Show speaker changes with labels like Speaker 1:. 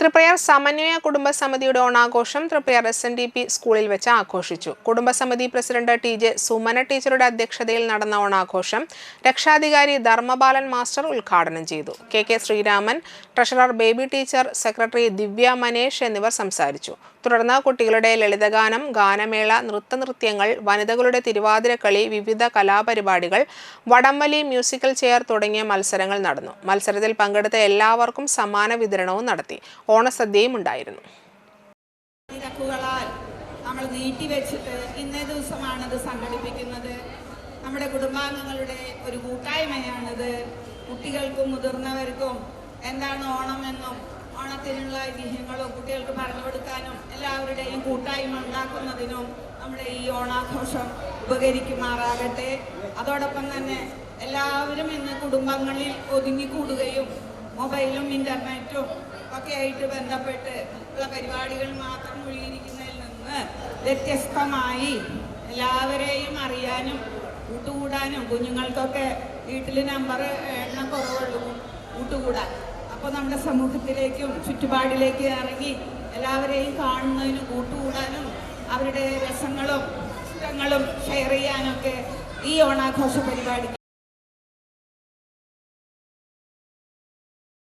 Speaker 1: തൃപ്രയാർ സമന്വയ കുടുംബസമിതിയുടെ ഓണാഘോഷം Triprayar S N D P സ്കൂളിൽ വെച്ച് ആഘോഷിച്ചു. കുടുംബസമിതി പ്രസിഡന്റ് ടി ജെ സുമന ടീച്ചറുടെ അധ്യക്ഷതയിൽ നടന്ന ഓണാഘോഷം രക്ഷാധികാരി ധർമ്മബാലൻ മാസ്റ്റർ ഉദ്ഘാടനം ചെയ്തു. K K Sreeraman treasurer Baby teacher secretary Divya Manesh എന്നിവർ സംസാരിച്ചു. തുടർന്ന് കുട്ടികളുടെ ലളിതഗാനം ഗാനമേള നൃത്തനൃത്യങ്ങൾ വനിതകളുടെ തിരുവാതിരക്കളി വിവിധ കലാപരിപാടികൾ വടംവലി മ്യൂസിക്കൽ ചെയർ തുടങ്ങിയ മത്സരങ്ങൾ നടന്നു. മത്സരത്തിൽ പങ്കെടുത്ത എല്ലാവർക്കും സമ്മാന വിതരണവും നടത്തി. ഓണസദ്യയും ഉണ്ടായിരുന്നു.
Speaker 2: തിരക്കുകളാൽ നമ്മൾ നീട്ടിവെച്ചിട്ട് ഇന്നേ ദിവസമാണിത് സംഘടിപ്പിക്കുന്നത്. നമ്മുടെ കുടുംബാംഗങ്ങളുടെ ഒരു കൂട്ടായ്മയാണിത്. കുട്ടികൾക്കും മുതിർന്നവർക്കും എന്താണ് ഓണം എന്നും ഓണത്തിനുള്ള ഐതിഹ്യങ്ങളും കുട്ടികൾക്ക് പറഞ്ഞു കൊടുക്കാനും എല്ലാവരുടെയും കൂട്ടായ്മ ഉണ്ടാക്കുന്നതിനും നമ്മുടെ ഈ ഓണാഘോഷം ഉപകരിക്കുമാറാകട്ടെ. അതോടൊപ്പം തന്നെ എല്ലാവരും ഇന്ന് കുടുംബങ്ങളിൽ ഒതുങ്ങിക്കൂടുകയും മൊബൈലും ഇന്റർനെറ്റും ഒക്കെ ആയിട്ട് ബന്ധപ്പെട്ട് ഉള്ള പരിപാടികൾ മാത്രം മുഴുകിയിരിക്കുന്നതിൽ നിന്ന് വ്യത്യസ്തമായി എല്ലാവരെയും അറിയാനും കൂട്ടുകൂടാനും കുഞ്ഞുങ്ങൾക്കൊക്കെ വീട്ടിൽ നമ്പർ എണ്ണം കുറവുള്ളൂ കൂട്ടുകൂടാൻ. അപ്പോൾ നമ്മുടെ സമൂഹത്തിലേക്കും ചുറ്റുപാടിലേക്ക് ഇറങ്ങി എല്ലാവരെയും കാണുന്നതിനും കൂട്ടുകൂടാനും അവരുടെ രസങ്ങളും ഇഷ്ടങ്ങളും ഷെയർ ചെയ്യാനൊക്കെ ഈ ഓണാഘോഷ പരിപാടിക്ക്